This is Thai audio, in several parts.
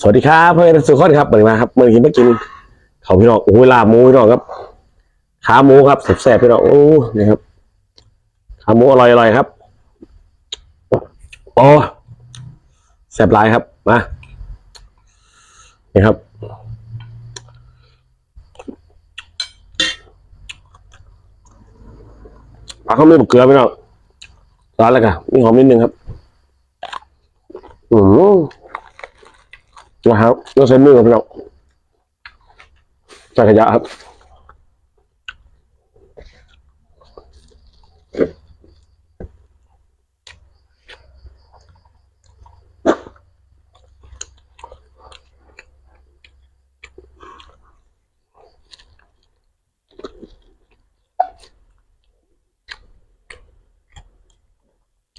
สวัสดีครับเพื่อนสุขอนครับเปิดมาครับเมื่อกี้มากินเขาพี่น้องโอ้ยลาบหมูพี่น้องครับ ขาหมูครับแซ่บๆพี่น้องโอ้นี่ครับขาหมูอร่อยๆครับโอ้แซ่บหลายครับมานี่ครับปลาเขาไม่บกเกลือพี่น้องร้านแล้วกันมีหอมนิดนึงครับ อืม นะครับเลือกใช้มือครับพี่น้องใส่ขยะครับ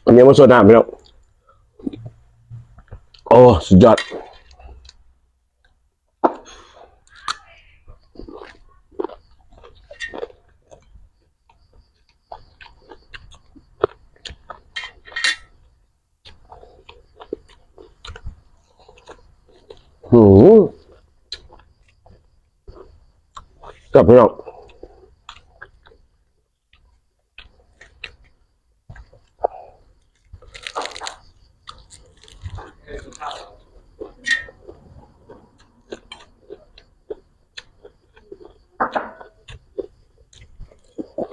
อันนี้มาสวดน้ำพี่น้องโอ้ สุดยอด หืม กับพี่น้อง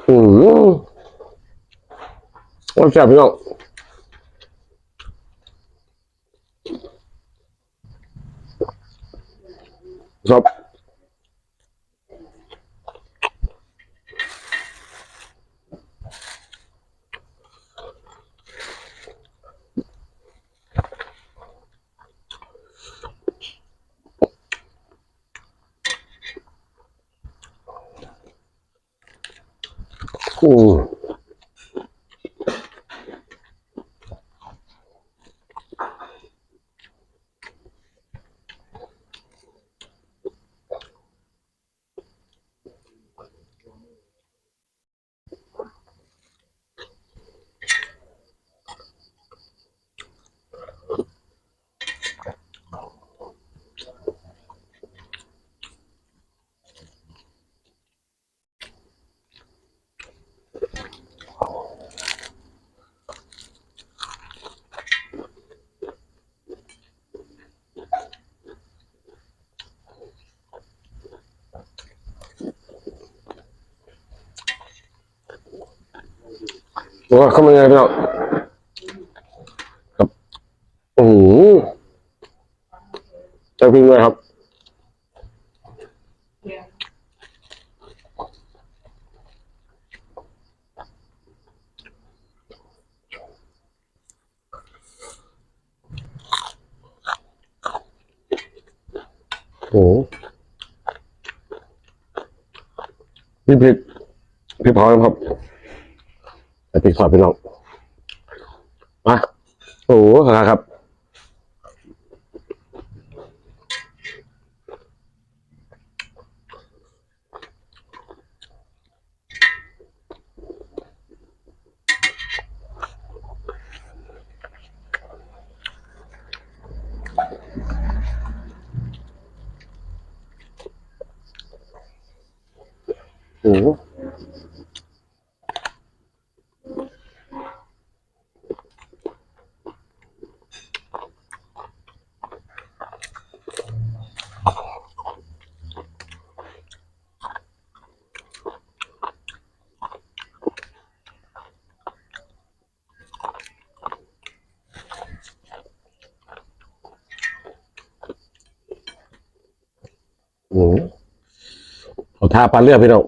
หืมว่าแซ่บพี่น้องครับ อื มว่าเข้ามาไงพี่น้องครับอืมจะพิมพ์เลยครับโอ้โหพี่พริกพี่พร้อมครับ ไปปิดขอดไปน้องมาโอ้โหครับโอ้ อ้โหเอาท่าปลาเลือดพี่น้อง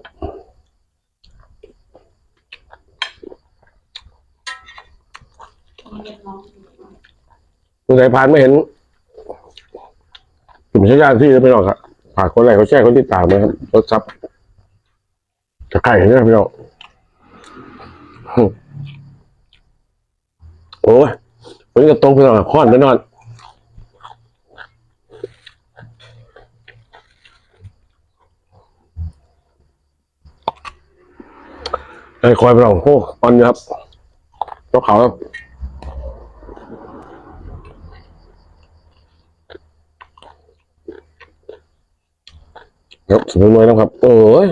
คุณสายพานไม่เห็นกลุ่มชายาที่ไม่หรอกครับฝากคนไหนเขาแช่คนที่ตามนะครับรถซับจะไข่เห็นไหมพี่น้องโอ้ยวันนี้ก็ตรงพี่น้องค้อนไปนอน ไอ้คอยไปลองโอ้ตอนนี้ครับนกเขาครับครับสมุนไพรนะครับเอ้ย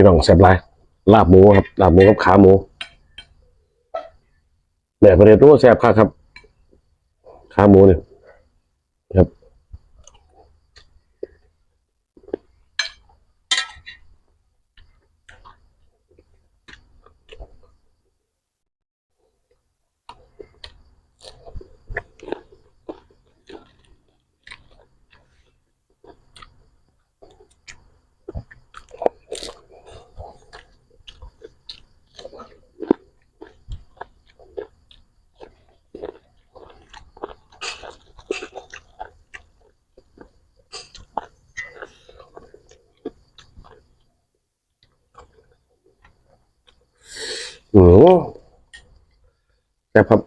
พี่น้องแซ่บไรลาบหมูครับลาบหมูกับขาหมูแหม่ประเดี๋ยวรู้แซ่บครับครับ ขาหมูเนี่ย อืมแซ่บครับ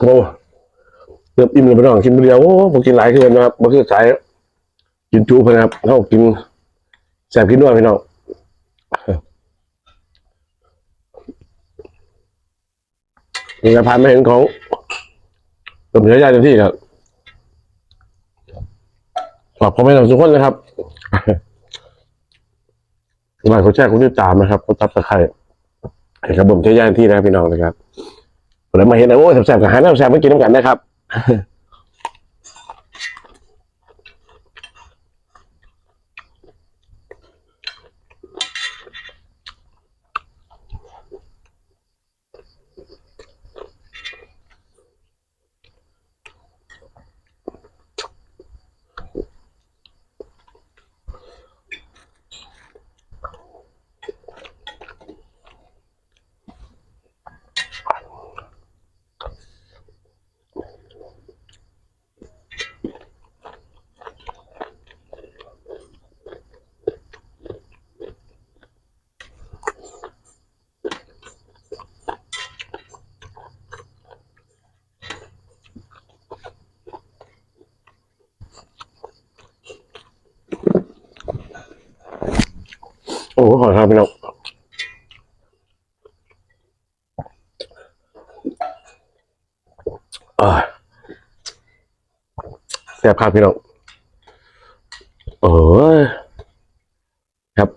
โอ้เริ่มอิ่มเลยพี่น้องกินไปเดียวโอ้ผมกินหลายเกินนะครับบ่คือสายกินจูไปนะครับเขากินแซ่บกินด้วยพี่น้องนี่จะพานไม่เห็นของผมเสียใจเต็มที่ครับขอบคุณแม่ทุกคนนะครับหลายคนแชร์คุณติดตามนะครับคนตับตะไคร้ให้กระผมเสียใจเต็มที่นะพี่น้องนะครับ แล้วมาเห็นนะโอ้ยแซ่บๆกับหาน้ำแสบไม่กินน้ำกันนะครับ โอ้โหขอครับพี่น้องแซ่บครับพี่น้องโอ้ยครับ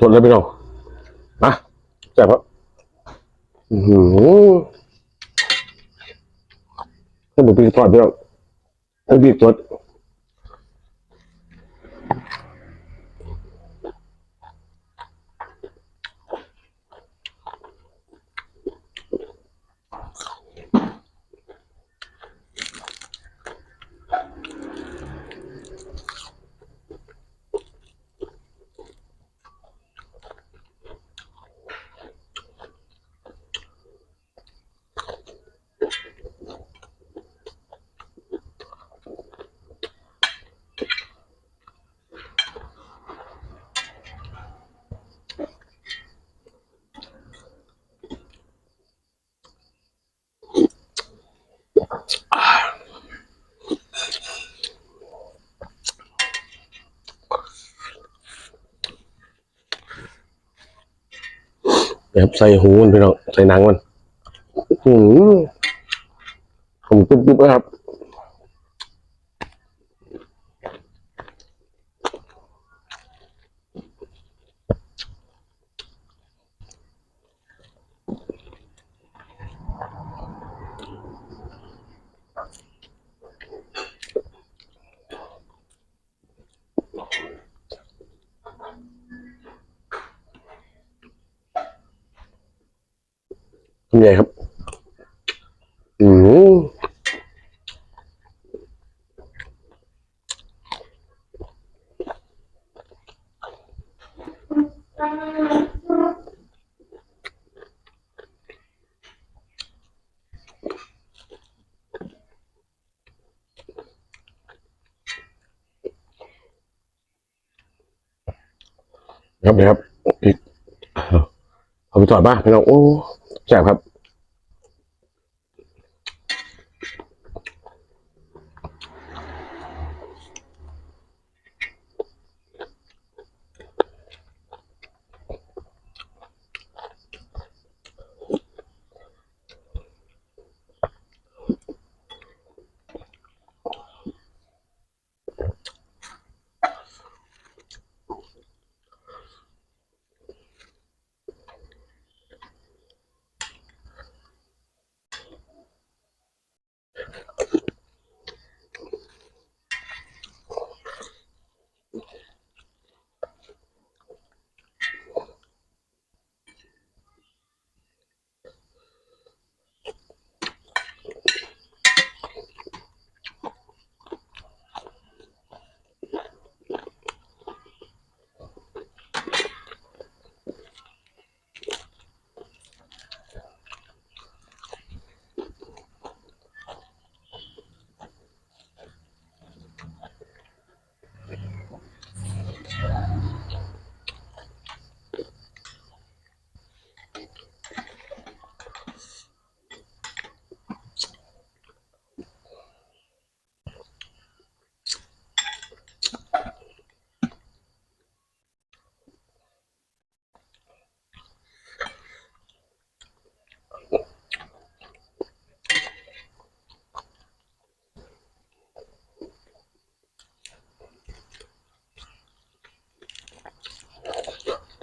ทนแล้วพี่น้องนะแซ่บครับอือหือให้ผมปีกทอดพี่น้องให้ปีกสด นะครับใส่หูมันพี่น้องใส่หนังมันอืมผมกรุบๆนะครับ ใหญ่ครับ อืมครับนี่ครับอีกเอาไปถอดบ้างพี่น้องโอ้ แซ่บครับ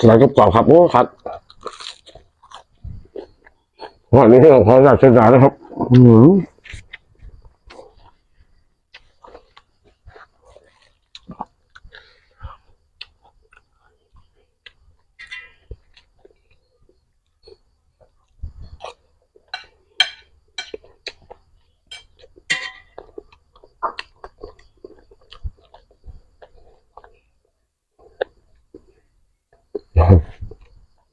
หลายกรอบครับ โอ้ครับวันนี้เราขออยาเชิญดานะครับ อืม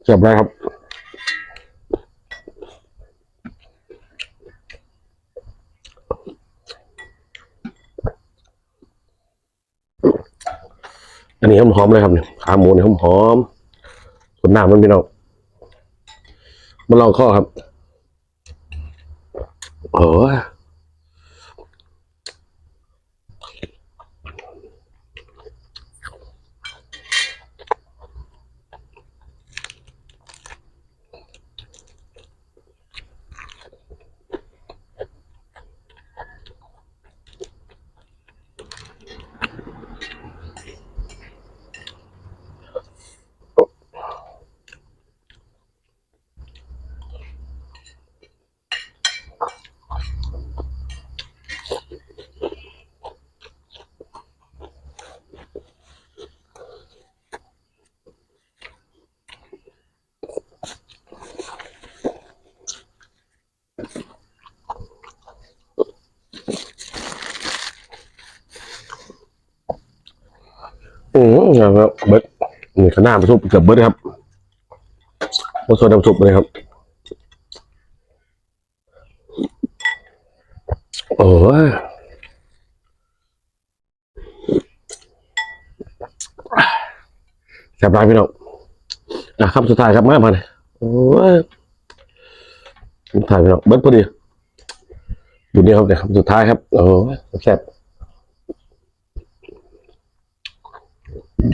เจ็บเลยครับอันนี้หอมๆเลยครับเนี่ยขาหมูเนี่ยหอมๆส่วนหน้ามันพี่น้องมาลองข้อครับโอ้ อืมครับเบิร์ดนี่ข้างหน้าประทุบเกือบเบิร์ดครับโอ้โซดาประทุบเลยครับโอ้ยแซ่บร้ายพี่น้องอะคำสุดท้ายครับมามาเลยโอ้ยคำสุดท้ายพี่น้องเบิร์ดพอดีดูนี่ครับเนี่ยคำสุดท้ายครับโอ้แซ่บ อัน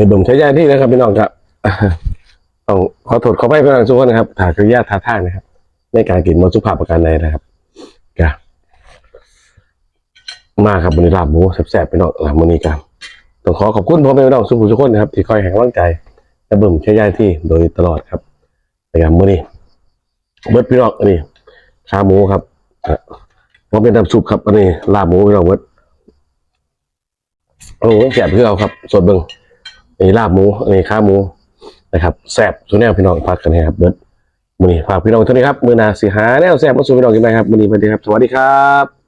นี้เบิ่มใช้ยาที่นะครับพี่น้องครับต้องขอโทษขอให้พี่น้องทุกคนนะครับถ่ายคือญาติท่าท่างนะครับ ในการกินมอสุภาพประการใดนะครับกะมาครับวันนี้ลาบหมูแสบๆพี่น้องลาบมื้อนี้ครับ ต้องขอขอบคุณพ่อแม่พี่น้องสุขุทุกคนนะครับที่คอยให้กำลังใจและเบิ่มใช้ยายที่โดยตลอดครับในการมื้อนี้เบิดพี่น้องอันนี้ขาหมูครับเอ่อพอเป็นน้ำซุปครับอันนี้ลาบหมูพี่น้องเบิดโอ้โหแสบคือเอาครับสดเบิ่งอันนี้ลาบหมูอันนี้ขาหมูนะครับแสบสุดแนวพี่น้องพักกันนะครับเบิดมื้อนี้ฝากพี่น้องเท่านี้ครับมื้อหน้าสิหาแนวแสบมาสู่พี่น้องกินไหมครับมื้อนี้สวัสดีครับ สวัสดีครับ